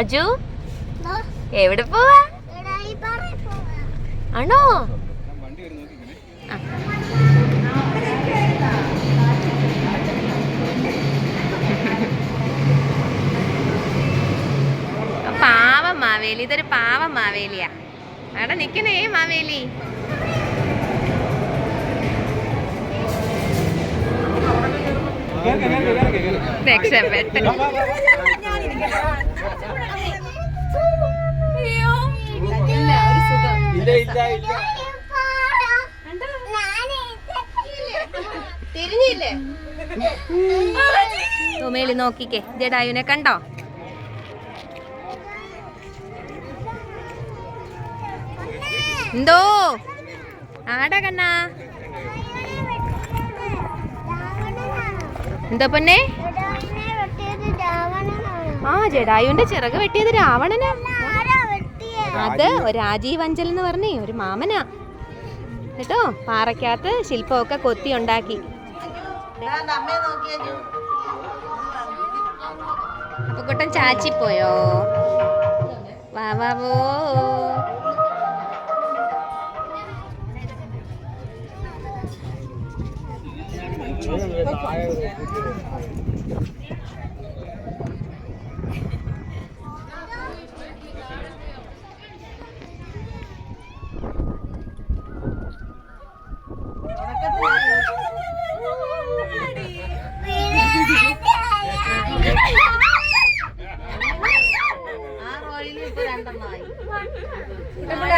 അജു? എവിടെ പോവാ? ആണോ. പാവം മാവേലി ഇതൊരു പാവം മാവേലിയാ. അവിടെ നിക്കണേ മാവേലി. രക്ഷപ്പെട്ടു. തിരിഞ്ഞില്ലേ? തുമേലി നോക്കിക്കേ. ജഡായുനെ കണ്ടോ? എന്തോ? ആടാ കണ്ണാ. എന്താ പൊന്നെ? ആ ജഡായുവിന്റെ ചിറക് വെട്ടിയത് രാവണനാ. അത് ഒരു രാജീവ് അഞ്ചൽ എന്ന് പറഞ്ഞേ ഒരു മാമനാ. കേട്ടോ പാറയ്ക്കകത്ത് ശില്പമൊക്കെ കൊത്തി ഉണ്ടാക്കി. അപ്പൊ കുട്ടൻ ചാച്ചിപ്പോയോ? വാ വാ വോ.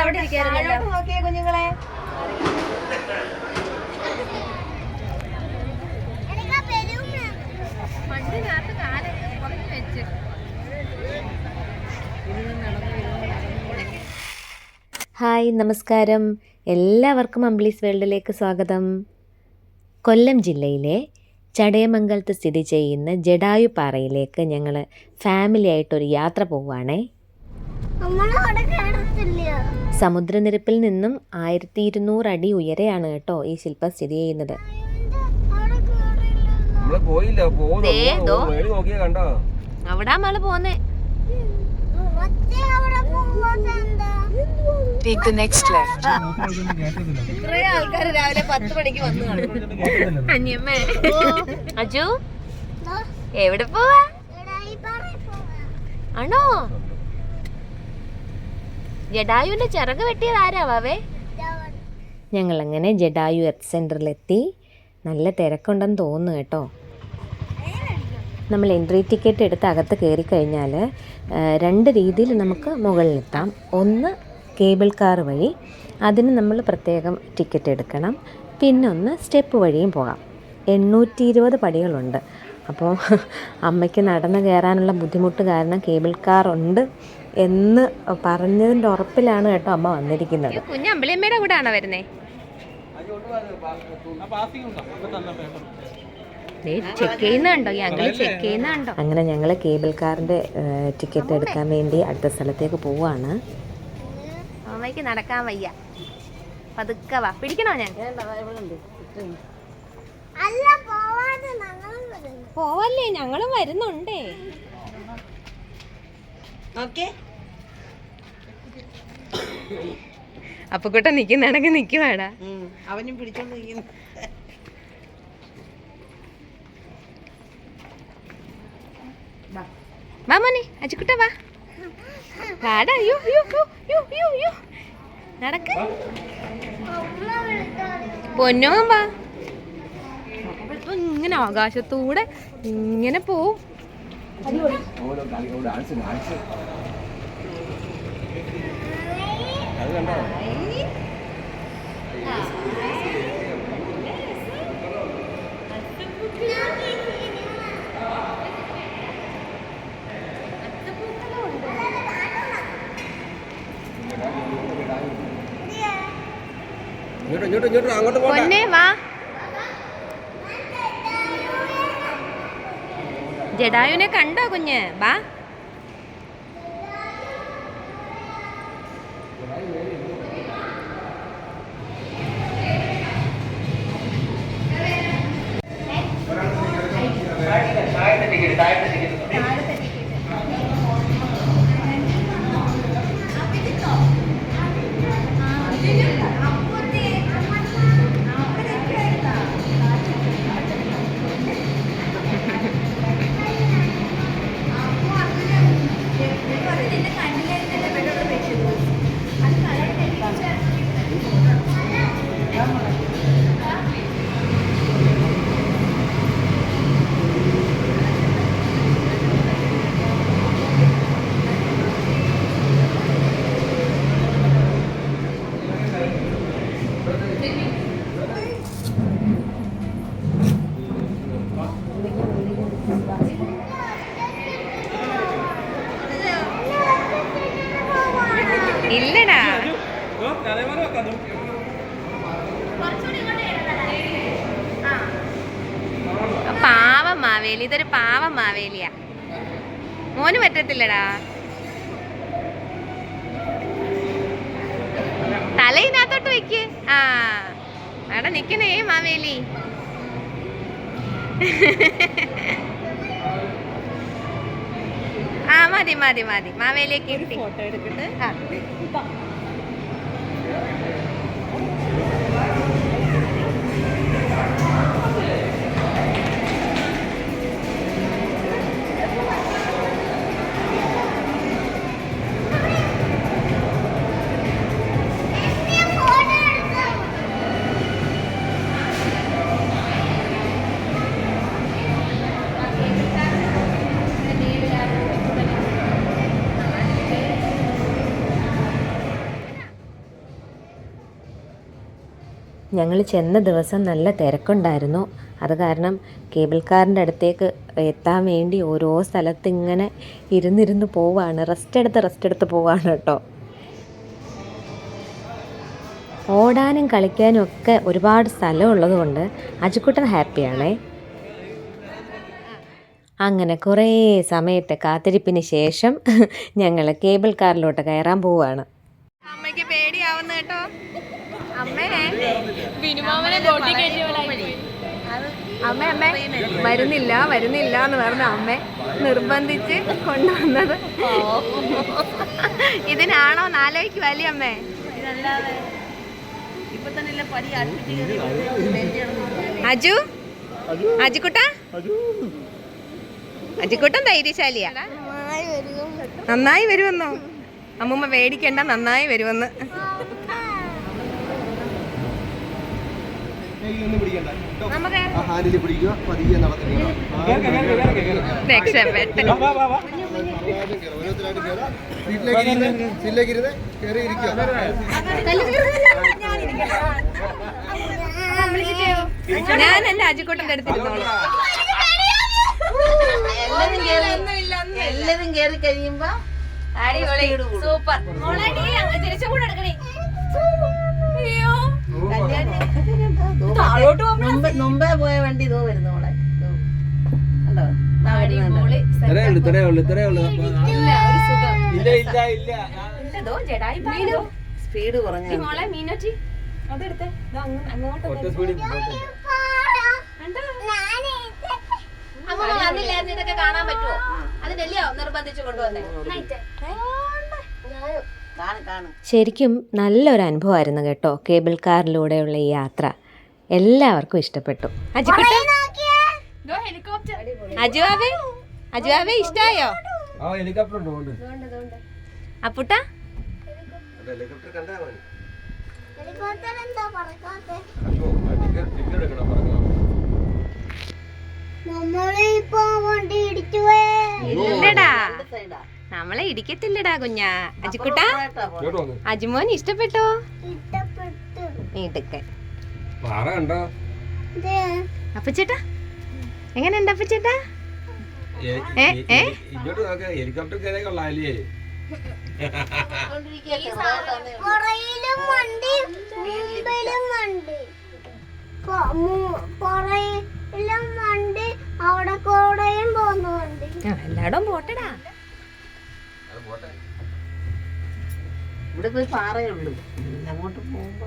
അവിടെ നോക്കിയേ കുഞ്ഞുങ്ങളെ? ഹായ് നമസ്കാരം. എല്ലാവർക്കും അംബ്ലീസ് വേൾഡിലേക്ക് സ്വാഗതം. കൊല്ലം ജില്ലയിലെ ചടയമംഗലത്ത് സ്ഥിതി ചെയ്യുന്ന ജഡായു പാറയിലേക്ക് ഞങ്ങൾ ഫാമിലി ആയിട്ടൊരു യാത്ര പോവുകയാണേ നമ്മളവിടെ സമുദ്രനിരപ്പിൽ നിന്നും ആയിരത്തി ഇരുന്നൂറ് അടി ഉയരെയാണ് കേട്ടോ ഈ ശില്പം സ്ഥിതി ചെയ്യുന്നത്. അവിടെ നമ്മൾ പോന്നേ. Take the next left. കുറെ രാവിലെ പത്ത് മണിക്ക് വന്നു അനിയമ്മേ. അജു എവിടെ പോവാ. ആണോ? ജഡായുവിന്റെ ചിറക് വെട്ടിയത് ആരാവേ ഞങ്ങളങ്ങനെ ജഡായു എർത്ത് സെന്ററിലെത്തി നല്ല തിരക്കുണ്ടെന്ന് തോന്നുന്നു കേട്ടോ. നമ്മൾ എൻട്രി ടിക്കറ്റ് എടുത്ത് അകത്ത് കയറി കഴിഞ്ഞാൽ രണ്ട് രീതിയിൽ നമുക്ക് മുകളിലെത്താം. ഒന്ന് കേബിൾ കാർ വഴി അതിന് നമ്മൾ പ്രത്യേകം ടിക്കറ്റ് എടുക്കണം. പിന്നെ ഒന്ന് സ്റ്റെപ്പ് വഴിയും പോകാം. എണ്ണൂറ്റി ഇരുപത് പടികളുണ്ട്. അപ്പോൾ അമ്മയ്ക്ക് നടന്ന് കയറാനുള്ള ബുദ്ധിമുട്ട് കാരണം കേബിൾ കാർ ഉണ്ട്. എന്ന് പറഞ്ഞതിന്റെ ഉറപ്പിലാണ് കേട്ടോ അമ്മ വന്നിരിക്കുന്നത്. കുഞ്ഞ് അമ്പലിയമ്മയുടെ കൂടെ ആണോ വരുന്നേ ചെക്ക് ചെയ്യുന്നുണ്ടോ? ഈ അങ്കിൾ ചെക്ക് ചെയ്യുന്നുണ്ടോ? അങ്ങനെ ഞങ്ങൾ കേബിൾ കാറിന്റെ ടിക്കറ്റ് എടുക്കാൻ വേണ്ടി അടുത്ത സ്ഥലത്തേക്ക് പോവാണ്. അമ്മയ്ക്ക് നടക്കാൻ വയ്യ. പതുക്കെ വാ. പിടിക്കണോ ഞാൻ? അല്ല പോവാതെ ഞങ്ങളും വരുന്നു. പോവല്ലേ ഞങ്ങളും വരുന്നുണ്ടേ. അപ്പൊ കൂട്ട നിക്കുന്നാണെങ്കിൽ നിക്കുവാടാ. അവനും പിടിച്ചോണ്ട് നിൽക്കുന്നു വാ. മോനെ അച്ചുക്കുട്ട വാ. വാടാ അയ്യോ അയ്യോ, യു യു അയ്യോ നടക്ക്. പൊന്നോ വാ. അപ്പൊ ഇങ്ങനെ ആകാശത്തൂടെ ഇങ്ങനെ പോവും. അത് കണ്ടോ ഇങ്ങോട്ട് ഇങ്ങോട്ട് ഇങ്ങോട്ട് അങ്ങോട്ട് പോകണ്ട പൊന്നെ വാ ജഡായുനെ കണ്ടോ കുഞ്ഞ് വാ പറ്റത്തില്ലടാ തലയിനകത്തോട്ട് വെക്ക്. ആ അവിടെ നിക്കണേ മാവേലി. ആ മതി മതി മതി. മാവേലിയൊക്കെ ഫോട്ടോ എടുക്കട്ടെ ആ. ഞങ്ങൾ ചെന്ന ദിവസം നല്ല തിരക്കുണ്ടായിരുന്നു. അത് കാരണം കേബിൾ കാറിന്റെ അടുത്തേക്ക് എത്താൻ വേണ്ടി ഓരോ സ്ഥലത്ത് ഇങ്ങനെ ഇരുന്നിരുന്ന് പോവാണ്. റെസ്റ്റ് എടുത്ത് റെസ്റ്റ് എടുത്ത് പോവാണ് കേട്ടോ. ഓടാനും കളിക്കാനും ഒക്കെ ഒരുപാട് സ്ഥലമുള്ളത് കൊണ്ട് അജിക്കുട്ടൻ ഹാപ്പിയാണേ അങ്ങനെ കുറേ സമയത്തെ കാത്തിരിപ്പിന് ശേഷം ഞങ്ങൾ കേബിൾ കാറിലോട്ട് കയറാൻ പോവുകയാണ് അമ്മയ്ക്ക് പേടിയാവുന്ന കേട്ടോ. അമ്മേ. അമ്മ അമ്മ. വരുന്നില്ല വരുന്നില്ല എന്ന് പറഞ്ഞ അമ്മ നിർബന്ധിച്ച് കൊണ്ടുവന്നത്. ഇതിനാണോ നാലോയ്ക്ക് വലിയ അമ്മേ? അജു? അജുക്കുട്ട? അജുക്കുട്ടൻ ധൈര്യശാലിയാ. നന്നായി വരുമെന്നോ? അമ്മൂമ്മ പേടിക്കണ്ട നന്നായി വരുമെന്ന്. നമുക്ക് ഹാൻഡിൽ പിടിക്കുക. പതിയെ ഓരോരുത്തരായിട്ട് കയറാം സീറ്റിലേക്ക് ഇരുന്ന് സീറ്റിലേക്ക് ഇരുന്ന് കയറി ഇരിക്കുക. ഞാൻ എന്റെ അജിക്കോട്ടന്റെ അടുത്തിരുന്നോളൂ എല്ലാതും കേറി കഴിയുമ്പോ സൂപ്പർ മുമ്പേ മുമ്പേ പോയ വണ്ടി ഇതോ വരുന്നു മോളെ ഇതോ. കണ്ടോ ദാ വരുന്നുണ്ട്. ഇത്രേ ഉള്ളു ഇത്രേ ഉള്ളു. ഇല്ല ഇല്ല ഇല്ല സ്പീഡ് കുറഞ്ഞു. ഇതൊക്കെ കാണാൻ പറ്റുമോ അതിനല്ലയോ നിർബന്ധിച്ചു കൊണ്ടുവന്നേ. ശരിക്കും നല്ലൊരു അനുഭവമായിരുന്നു കേട്ടോ കേബിൾ കാറിലൂടെയുള്ള ഈ യാത്ര. എല്ലാവർക്കും ഇഷ്ടപ്പെട്ടു. അജുവാബേ ഇഷ്ടായോ ആ ഇഷ്ടായോ അപ്പുട്ട? നമ്മളെ ഇടിക്കത്തില്ലടാ കുഞ്ഞാ. അജിക്കുട്ട. അജിമോൻ ഇഷ്ടപ്പെട്ടോ? ഇഷ്ടപ്പെട്ടു. ഇടുക്കൻ പാറ കണ്ടോ? ഇത് അപ്പച്ചേട്ടാ എങ്ങനെയുണ്ട് അപ്പച്ചേട്ടാ? എ- ഏ, ഏ? ഇങ്ങോട്ട് നോക്ക ഹെലികോപ്റ്റർ കയറിയ കൊള്ളാല്ലേ കൊണ്ടിരിക്കുക ചെറുതായിട്ടാന്നേ ഉള്ളൂ. പുറയിലും വണ്ടി മുമ്പിലും വണ്ടി പൊ- മു- പുറയിലും വണ്ടി അവിടെ കൂടെയും പോകുന്ന വണ്ടി ആ എല്ലായിടവും പോട്ടടാ. ഇവിടെ പോയി പാറയുള്ളൂ അങ്ങോട്ട് പോകുമ്പോ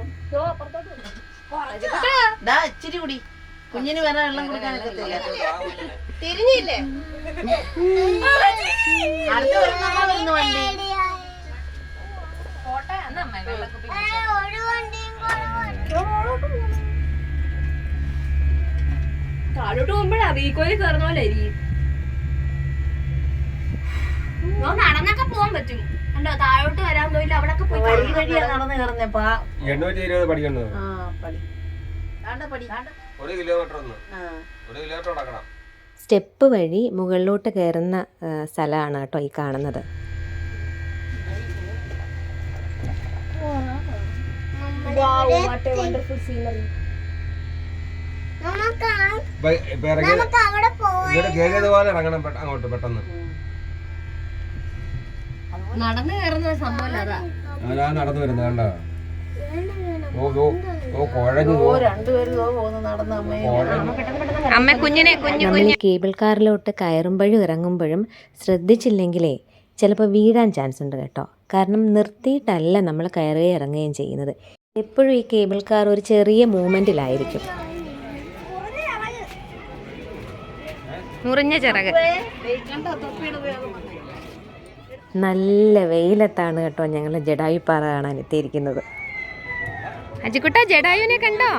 ദാ ഇച്ചിരി കൂടി. കുഞ്ഞിന് വേറെ വെള്ളം കൊടുക്കാനൊക്കത്തില്ല തിരിഞ്ഞില്ലേ? അടുത്ത വരുന്ന വരുന്ന വണ്ടി. താഴോട്ട് പോകുമ്പോഴാ വീക്കോയിൽ കയറുന്ന പോലെ ആയിരിക്കും നടന്നൊക്കെ പോകാൻ പറ്റും. കണ്ടോ താഴോട്ട് വരാൻ തോന്നില്ല അവിടെ പോയി വഴി വഴിയാ നടന്നു കയറുന്നപ്പാ എണ്ണൂറ്റി ഇരുപത് പഠിക്കുന്നത് ആ പടി. പഠി പടി. താണ്ട ഒരു കിലോമീറ്റർ ഒന്ന്. ഒരു കിലോമീറ്റർ നടക്കണം. സ്റ്റെപ്പ് വഴി മുകളിലോട്ട് കയറുന്ന സ്ഥലമാണ് കേട്ടോ ഈ കാണുന്നത്. അങ്ങോട്ട് പെട്ടെന്ന്. നടന്നു കയറുന്ന സംഭവം നടന്നു വരുന്നത് കണ്ടോ? നമ്മൾ കേബിൾ കാറിലോട്ട് കയറുമ്പോഴും ഇറങ്ങുമ്പോഴും ശ്രദ്ധിച്ചില്ലെങ്കിലേ ചിലപ്പോൾ വീഴാൻ ചാൻസ് ഉണ്ട് കേട്ടോ. കാരണം നിർത്തിയിട്ടല്ല നമ്മൾ കയറുകയും ഇറങ്ങുകയും ചെയ്യുന്നത്. എപ്പോഴും ഈ കേബിൾ കാർ ഒരു ചെറിയ മൂവ്മെന്റിലായിരിക്കും മുറിഞ്ഞ ചിറക്. നല്ല വെയിലത്താണ് കേട്ടോ ഞങ്ങൾ ജഡായിപ്പാറ കാണാൻ എത്തിയിരിക്കുന്നത്. അജിക്കുട്ട ജഡായുവിനെ കണ്ടോ?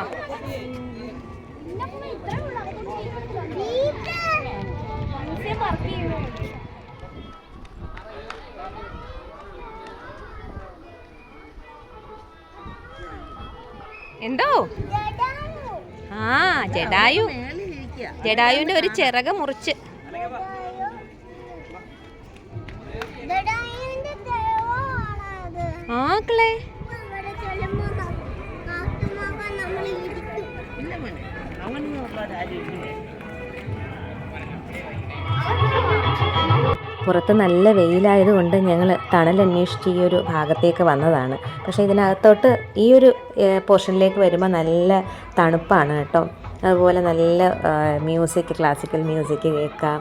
എന്തോ? ആ ജഡായു. ജഡായുവിന്റെ ഒരു ചിറക മുറിച്ച്. ദൈവമാണത്. ആക്കളെ ഇവിടെ ചെല്ലുമ്പോ ന- കാട്ടുമാകാൻ നമ്മൾ ഇരിക്കും. ഇല്ല മോനെ പുറത്ത് നല്ല വെയിലായതുകൊണ്ട് ഞങ്ങൾ തണൽ അന്വേഷിച്ച് ഈ ഒരു ഭാഗത്തേക്ക് വന്നതാണ്. പക്ഷേ ഇതിനകത്തോട്ട് ഈ ഒരു പോർഷനിലേക്ക് വരുമ്പോൾ നല്ല തണുപ്പാണ് കേട്ടോ. അതുപോലെ നല്ല മ്യൂസിക് ക്ലാസിക്കൽ മ്യൂസിക് കേൾക്കാം.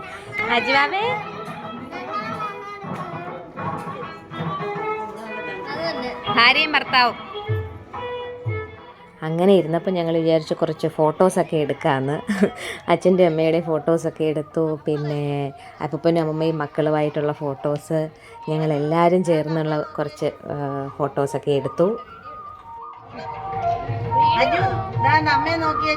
ഭാര്യയും ഭർത്താവും. അങ്ങനെ ഇരുന്നപ്പോൾ ഞങ്ങൾ വിചാരിച്ചു കുറച്ച് ഫോട്ടോസൊക്കെ എടുക്കാമെന്ന് അച്ഛന്റെ അമ്മയുടെ ഫോട്ടോസൊക്കെ എടുത്തു. പിന്നെ അപ്പൂപ്പനും അമ്മയും മക്കളുമായിട്ടുള്ള ഫോട്ടോസ്. ഞങ്ങളെല്ലാവരും ചേർന്നുള്ള കുറച്ച് ഫോട്ടോസൊക്കെ എടുത്തു. അമ്മയെ നോക്കി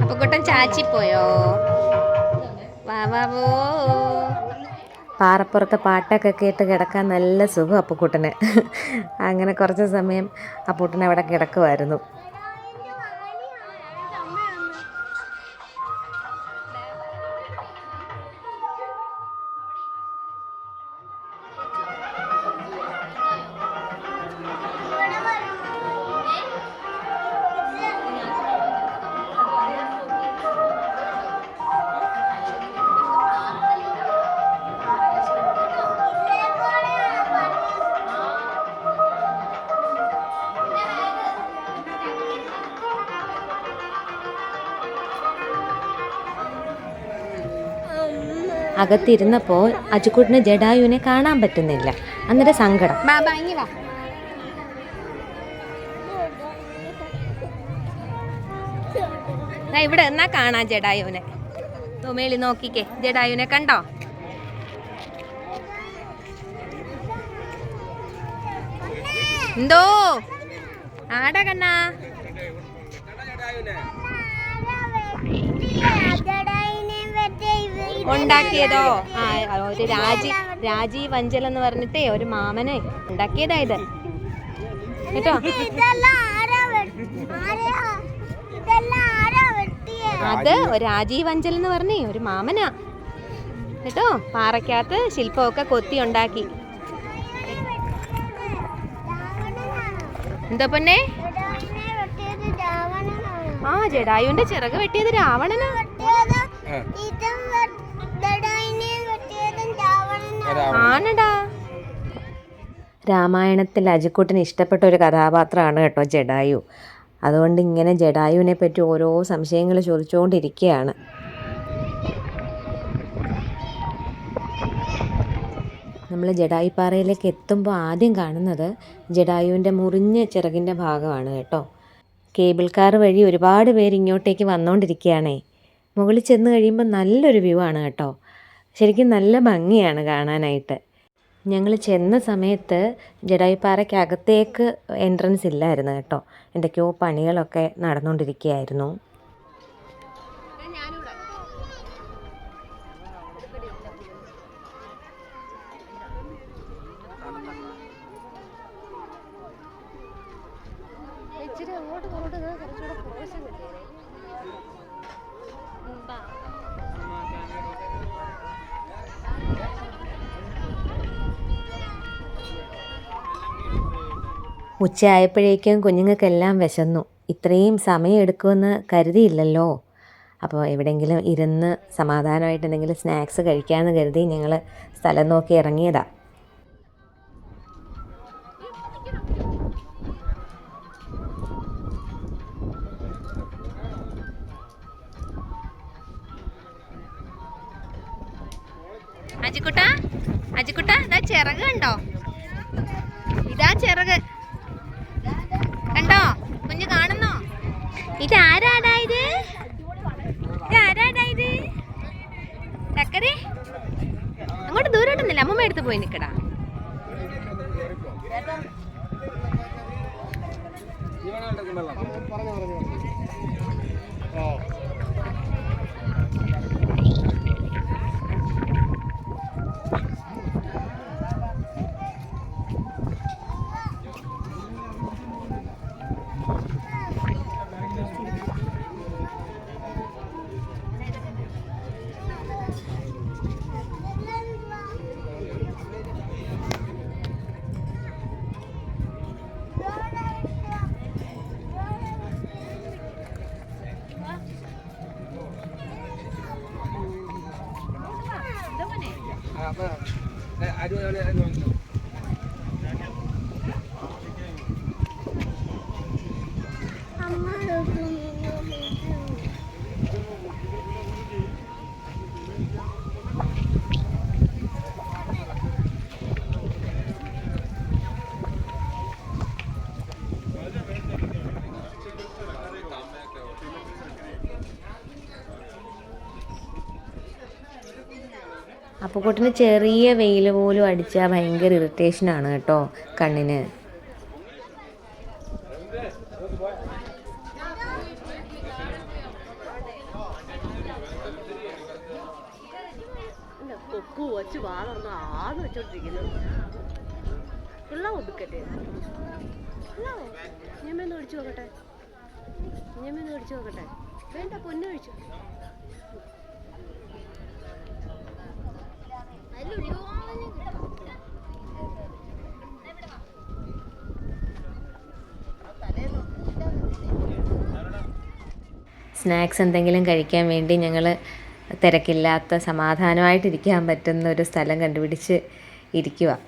അപ്പുക്കുട്ടൻ ചാച്ചിപ്പോയോ? പോയോ വാ പോ പാറപ്പുറത്ത് പാട്ടൊക്കെ കേട്ട് കിടക്കാൻ നല്ല സുഖം അപ്പുക്കുട്ടന് അങ്ങനെ കുറച്ച് സമയം അപ്പൂട്ടൻ അവിടെ കിടക്കുമായിരുന്നു അകത്തിരുന്നപ്പോൾ അജുക്കുട്ടിന് ജഡായുവിനെ കാണാൻ പറ്റുന്നില്ല അന്നേരം സങ്കടം ഇവിടെ എന്നാ കാണാം ജഡായുവിനെ തുമേളി നോക്കിക്കേ ജഡായുവിനെ കണ്ടോ എന്തോ ആടാ കണ്ണാ ഉണ്ടാക്കിയതോ? ആ ഒരു രാജി രാജീവ് അഞ്ചൽ എന്ന് പറഞ്ഞിട്ടേ ഒരു മാമനെ ഉണ്ടാക്കിയതാ ഇത് കേട്ടോ? അത് രാജീവ് അഞ്ചൽ എന്ന് പറഞ്ഞേ ഒരു മാമനാ. കേട്ടോ? പാറയ്ക്കകത്ത് ശില്പമൊക്കെ കൊത്തി ഉണ്ടാക്കി? എന്താ പൊന്നെ? ആ ജഡായുവിന്റെ ചിറക് വെട്ടിയത് രാവണനാ. ആണടാ. രാമായണത്തിൽ അജിക്കുട്ടിന് ഇഷ്ടപ്പെട്ട ഒരു കഥാപാത്രമാണ് കേട്ടോ ജഡായു. അതുകൊണ്ട് ഇങ്ങനെ ജഡായുവിനെ പറ്റി ഓരോ സംശയങ്ങൾ ചോദിച്ചുകൊണ്ടിരിക്കുകയാണ്. നമ്മൾ ജഡായുപ്പാറയിലേക്ക് എത്തുമ്പോൾ ആദ്യം കാണുന്നത് ജഡായുവിന്റെ മുറിഞ്ഞ ചിറകിന്റെ ഭാഗമാണ് കേട്ടോ. കേബിൾ കാർ വഴി ഒരുപാട് പേര് ഇങ്ങോട്ടേക്ക് വന്നുകൊണ്ടിരിക്കുകയാണേ മുകളിൽ ചെന്ന് കഴിയുമ്പോൾ നല്ലൊരു വ്യൂ ആണ് കേട്ടോ. ശരിക്കും നല്ല ഭംഗിയാണ് കാണാനായിട്ട്. ഞങ്ങൾ ചെന്ന സമയത്ത് ജഡായിപ്പാറയ്ക്കകത്തേക്ക് എൻട്രൻസ് ഇല്ലായിരുന്നു കേട്ടോ. എന്തൊക്കെയോ പണികളൊക്കെ നടന്നുകൊണ്ടിരിക്കുകയായിരുന്നു ഇച്ചിരി അങ്ങോട്ട് പോകട്ടെ കുറച്ചുകൂടെ ക്രോശം കിട്ടിയത് ഉച്ചയായപ്പോഴേക്കും കുഞ്ഞുങ്ങൾക്കെല്ലാം വിശന്നു. ഇത്രയും സമയം എടുക്കുമെന്ന് കരുതിയില്ലല്ലോ. അപ്പോൾ എവിടെയെങ്കിലും ഇരുന്ന് സമാധാനമായിട്ട് എന്തെങ്കിലും സ്നാക്സ് കഴിക്കാമെന്ന് കരുതി ഞങ്ങൾ സ്ഥലം നോക്കി ഇറങ്ങിയതാണ് അജിക്കുട്ടാ അജിക്കുട്ടാ ഇതാ ചിറക് കണ്ടോ? ഇതാ ചിറക്. കണ്ടോ? കുഞ്ഞ് കാണുന്നോ? ഇതാരാടാ ഇത്? ആരാടായത് ഇത്? ചക്കരെ? അങ്ങോട്ട് ദൂരോട്ടൊന്നുമില്ല. അമ്മമ്മ എടുത്ത് പോയി നിൽക്കടാ അമ്മ അപ്പുക്കുട്ടിന് ചെറിയ വെയിൽ പോലും അടിച്ചാൽ ഭയങ്കര ഇറിറ്റേഷനാണ് കേട്ടോ കണ്ണിന്. ആന്ന് ഉള്ള ഒതുക്കട്ടെ. ഞമ്മന്ന് ഒഴിച്ചു നോക്കട്ടെ. ഞമ്മന്ന് ഒഴിച്ചു നോക്കട്ടെ. വേണ്ട പൊന്നു ഒഴിച്ചു സ്നാക്സ് എന്തെങ്കിലും കഴിക്കാൻ വേണ്ടി ഞങ്ങൾ തിരക്കില്ലാത്ത സമാധാനമായിട്ടിരിക്കാൻ പറ്റുന്ന ഒരു സ്ഥലം കണ്ടുപിടിച്ച് ഇരിക്കുക.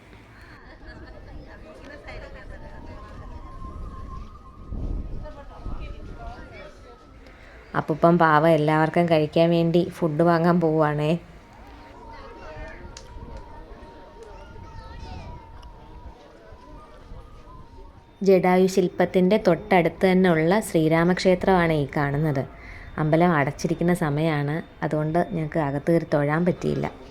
അപ്പം പാവ എല്ലാവർക്കും കഴിക്കാൻ വേണ്ടി ഫുഡ് വാങ്ങാൻ പോവുകയാണേ ജഡായു ശില്പത്തിന്റെ തൊട്ടടുത്ത് തന്നെ ഉള്ള ശ്രീരാമക്ഷേത്രമാണ് ഈ കാണുന്നത്. അമ്പലം അടച്ചിരിക്കുന്ന സമയമാണ്. അതുകൊണ്ട് ഞങ്ങൾക്ക് അകത്ത് കയറി തൊഴാൻ പറ്റിയില്ല.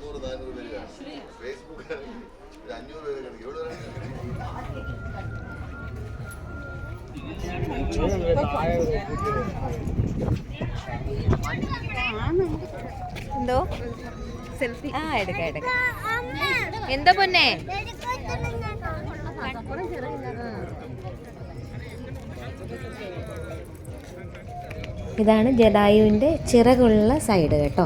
എന്തോ? സെൽഫി. ആ എടുക്ക എടുക്ക. എന്താ പൊന്നെ? ഇതാണ് ജഡായുവിന്റെ ചിറകുള്ള സൈഡ് കേട്ടോ.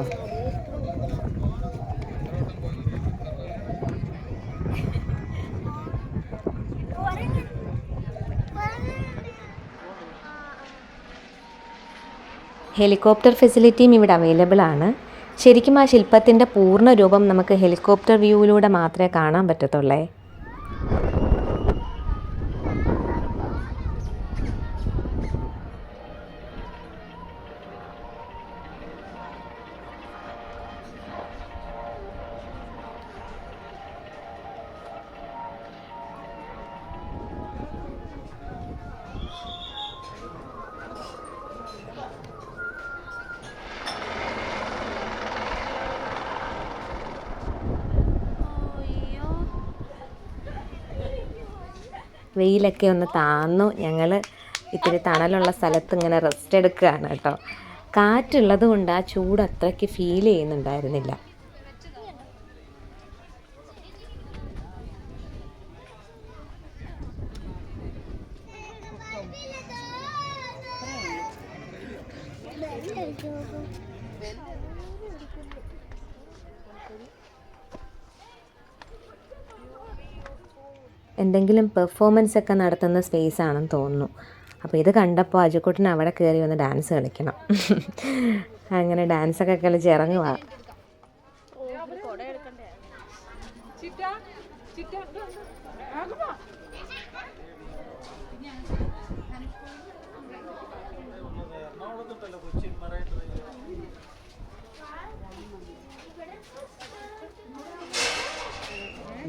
ഹെലികോപ്റ്റർ ഫെസിലിറ്റിയും ഇവിടെ അവൈലബിൾ ആണ്. ശരിക്കും ആ ശില്പത്തിന്റെ പൂർണ രൂപം നമുക്ക് ഹെലികോപ്റ്റർ വ്യൂവിലൂടെ മാത്രമേ കാണാൻ പറ്റത്തുള്ളേ. വെയിലൊക്കെ ഒന്ന് താന്നു. ഞങ്ങൾ ഇത്തിരി തണലുള്ള സ്ഥലത്ത് ഇങ്ങനെ റെസ്റ്റ് എടുക്കുകയാണ് കേട്ടോ. കാറ്റുള്ളത് കൊണ്ട് ആ ചൂട് അത്രയ്ക്ക് ഫീൽ ചെയ്യുന്നുണ്ടായിരുന്നില്ല. എന്തെങ്കിലും പെർഫോമൻസ് ഒക്കെ നടത്തുന്ന സ്പേസ് ആണെന്ന് തോന്നുന്നു. അപ്പോൾ ഇത് കണ്ടപ്പോൾ അജുക്കുട്ടൻ അവിടെ കയറി വന്ന് ഡാൻസ് കളിക്കണം. അങ്ങനെ ഡാൻസൊക്കെ കളിച്ച് ഇറങ്ങുക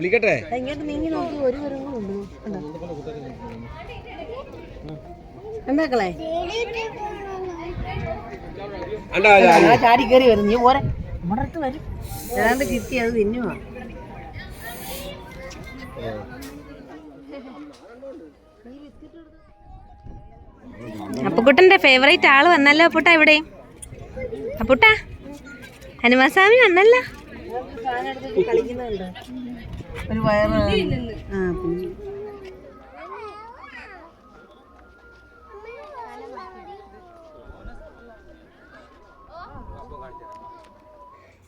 വിളിക്കട്ടെ? ഇങ്ങോട്ട് നീങ്ങി നോക്കി ഒരു വരും എന്താക്കളെ അണ്ടാ ആ ചാടി കയറി വരും. നീ പോരെ. നമ്മുടെ അടുത്ത് വരും. ഏതാണ്ട് കിട്ടി അത് തിന്നുവാ. അപ്പുക്കുട്ടന്റെ ഫേവറേറ്റ് ആൾ വന്നല്ലോ അപ്പുട്ട ഇവിടെ. അപ്പുട്ട ഹനുമാസ്വാമി വന്നല്ലോ. കളിക്കുന്നുണ്ട്? ഒരു വയറ് ആ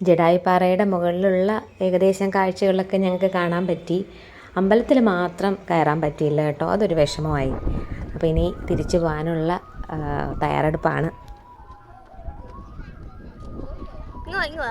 ജഡായിപ്പാറയുടെ മുകളിലുള്ള ഏകദേശം കാഴ്ചകളൊക്കെ ഞങ്ങൾക്ക് കാണാൻ പറ്റി. അമ്പലത്തിൽ മാത്രം കയറാൻ പറ്റിയില്ല കേട്ടോ. അതൊരു വിഷമമായി. അപ്പോൾ ഇനി തിരിച്ചു പോകാനുള്ള തയ്യാറെടുപ്പാണ്. ഇങ്ങോ ഇങ്ങ്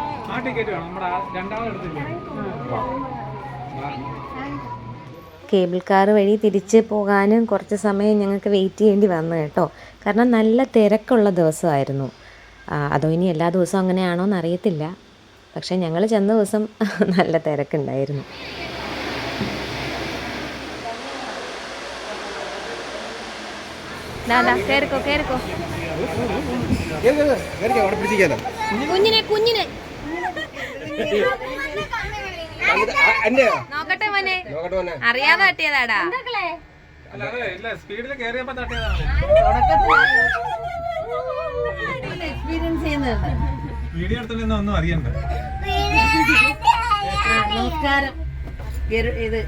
ആ ടിക്കറ്റ് വേണം. നമ്മുടെ രണ്ടാമത്തെ രണ്ടാമത് കേബിൾ കാർ വഴി തിരിച്ച് പോകാനും കുറച്ച് സമയം ഞങ്ങൾക്ക് വെയിറ്റ് ചെയ്യേണ്ടി വന്നു കേട്ടോ. കാരണം നല്ല തിരക്കുള്ള ദിവസമായിരുന്നു. അതോ ഇനി എല്ലാ ദിവസവും അങ്ങനെയാണോ എന്ന് അറിയത്തില്ല. പക്ഷേ ഞങ്ങൾ ചെന്ന ദിവസം നല്ല തിരക്കുണ്ടായിരുന്നു. കേറിക്കോ കേറിക്കോ. കുഞ്ഞിനെ കുഞ്ഞിനെ. നോക്കട്ടെ മോനെ. നോക്കട്ടെ മോനെ. അറിയാതെ തട്ടിയതാടാ. അല്ല ഇല്ല സ്പീഡിൽ തട്ടിയതാണ്. എക്സ്പീരിയൻസ് ചെയ്യുന്നുണ്ട് വീഡിയോ എടുത്തില്ലെന്ന് ഒന്നും അറിയണ്ട. നമസ്കാരം. ഇത്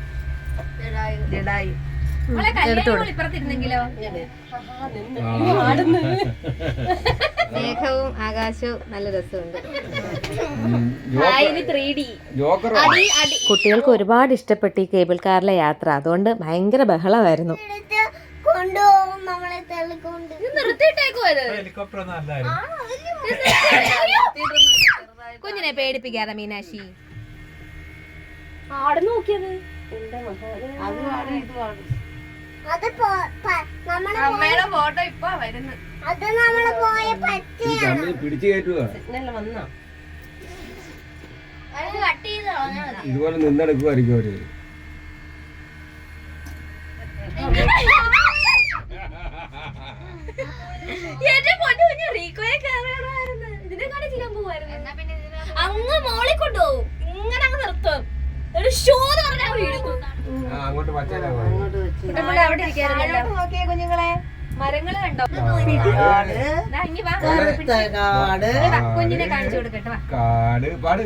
ജഡായു. മേഘവും ആകാശവും നല്ല രസമുണ്ട്. കുട്ടികൾക്ക് ഒരുപാട് ഇഷ്ടപ്പെട്ടു ഈ കേബിൾ കാറിലെ യാത്ര. അതുകൊണ്ട് ഭയങ്കര ബഹളമായിരുന്നു. കൊണ്ടുപോകും നമ്മളെ തള്ളിക്കൊണ്ട്. കുഞ്ഞിനെ പേടിപ്പിക്കാതെ മീനാക്ഷി. ആടെ നോക്കിയത്. എന്റെ മഹാ? അത് ആടെ. അമ്മയുടെ ഫോട്ടോ ഇപ്പൊ വരുന്നു അത് നമ്മൾ പോയ പിടിച്ചു കയറ്റുക. ഇതുപോലെ നിന്നെടുക്കുമായിരിക്കും അവർ. എന്റെ പൊന്നു കുഞ്ഞ് റീക്കോയെ കേറണമായിരുന്നു ഇതിനെ കാണിച്ചില്ല പോവായിരുന്നു. അങ്ങ് മോളിൽ കൊണ്ടുപോകും. ഇങ്ങനെ അങ്ങ് നിർത്തും. ഒരു ഷോ എന്ന് പറഞ്ഞാൽ വീഴും അങ്ങോട്ട് അവിടെ നോക്കിയേ കുഞ്ഞുങ്ങളെ. മരങ്ങൾ കണ്ടോ? കാട്. ദാ ഇങ്ങ് വാ. കറുത്ത കാട്. കുഞ്ഞിനെ കാണിച്ചു കൊടുക്കട്ടെ വാ. കാട് പാട്.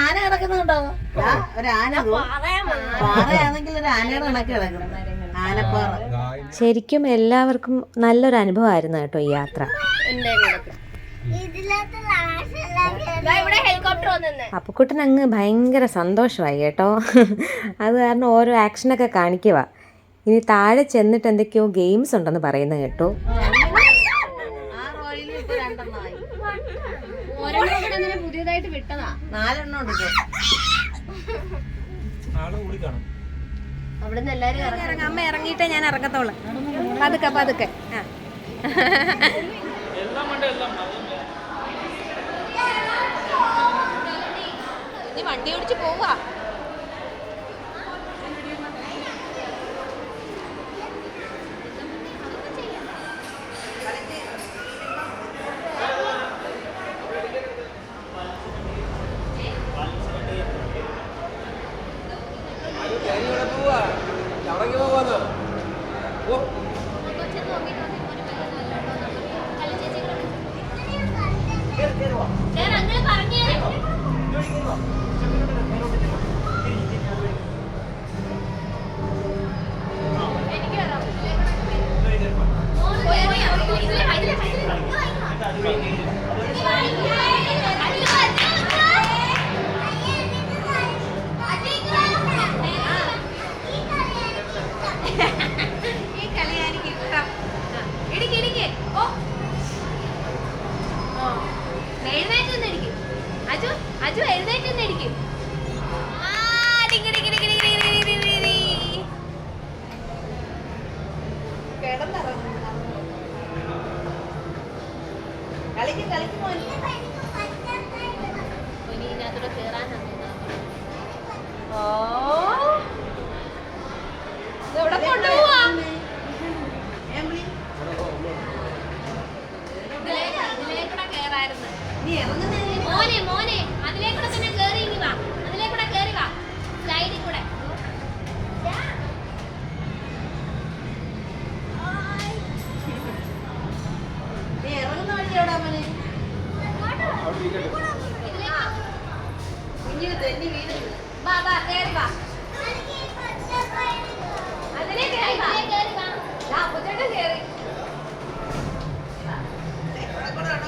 ആന കിടക്കുന്നുണ്ടോ? ദാ, ഒരു ആന. പാറയാണെങ്കിൽ ഒരു ആനയുടെ കണക്ക് കിടക്കുന്നു. ആനപ്പാറ. ശരിക്കും എല്ലാവർക്കും നല്ലൊരു അനുഭവമായിരുന്നു കേട്ടോ ഈ യാത്ര. അപ്പുക്കുട്ടൻ അങ്ങ് ഭയങ്കര സന്തോഷമായി കേട്ടോ. അത് കാരണം ഓരോ ആക്ഷനൊക്കെ കാണിക്കുക ഇനി താഴെ ചെന്നിട്ട് എന്തൊക്കെയോ ഗെയിംസ് ഉണ്ടെന്ന് പറയുന്നത് കേട്ടോ. പുതിയതായിട്ട് വിട്ടതാ. നാലെണ്ണം ഉണ്ട് അവിടുന്ന് എല്ലാരും അമ്മ ഇറങ്ങിയിട്ടേ ഞാൻ ഇറങ്ങത്തോളൂ പതുക്കെ പതുക്കെ. ആ. നീ വണ്ടി ഓടിച്ച് പോവാ.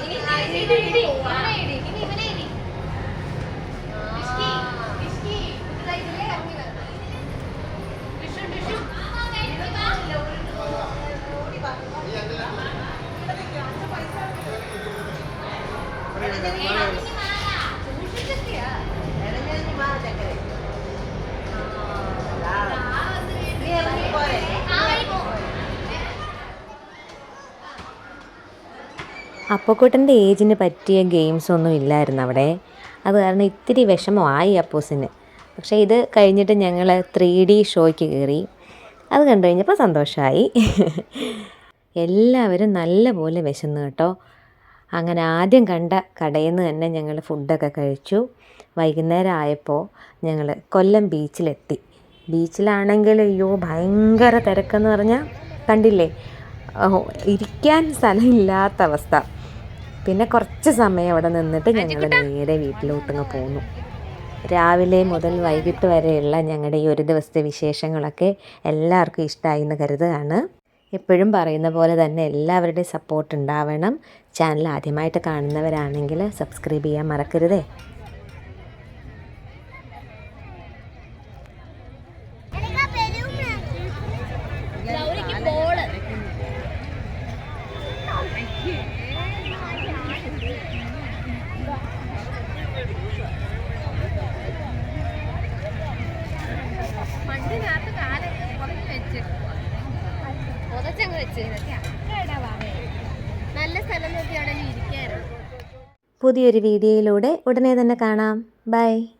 ഇനി ഇനി ഇടി അപ്പക്കൂട്ടന്റെ ഏജിന് പറ്റിയ ഗെയിംസ് ഒന്നും ഇല്ലായിരുന്നു അവിടെ. അത് കാരണം ഇത്തിരി വിഷമമായി അപ്പൂസിന്. പക്ഷേ ഇത് കഴിഞ്ഞിട്ട് ഞങ്ങൾ ത്രീ ഡി ഷോയ്ക്ക് കയറി. അത് കണ്ടു കഴിഞ്ഞപ്പോൾ സന്തോഷമായി എല്ലാവരും നല്ലപോലെ വിശന്നു കേട്ടോ. അങ്ങനെ ആദ്യം കണ്ട കടയിൽ നിന്ന് തന്നെ ഞങ്ങൾ ഫുഡൊക്കെ കഴിച്ചു. വൈകുന്നേരം ആയപ്പോൾ ഞങ്ങൾ കൊല്ലം ബീച്ചിലെത്തി. ബീച്ചിലാണെങ്കിൽ അയ്യോ ഭയങ്കര തിരക്കെന്ന് പറഞ്ഞാൽ കണ്ടില്ലേ? ഇരിക്കാൻ സ്ഥലമില്ലാത്ത അവസ്ഥ. പിന്നെ കുറച്ച് സമയം അവിടെ നിന്നിട്ട് ഞങ്ങൾ നേരെ വീട്ടിലോട്ടങ്ങ് പോന്നു. രാവിലെ മുതൽ വൈകിട്ട് വരെയുള്ള ഞങ്ങളുടെ ഈ ഒരു ദിവസത്തെ വിശേഷങ്ങളൊക്കെ എല്ലാവർക്കും ഇഷ്ടമായി എന്ന് കരുതുകയാണ്. എപ്പോഴും പറയുന്ന പോലെ തന്നെ എല്ലാവരുടെയും സപ്പോർട്ട് ഉണ്ടാവണം. ചാനൽ ആദ്യമായിട്ട് കാണുന്നവരാണെങ്കിൽ സബ്സ്ക്രൈബ് ചെയ്യാൻ മറക്കരുതേ. പുതിയൊരു വീഡിയോയിലൂടെ ഉടനെ തന്നെ കാണാം. ബൈ.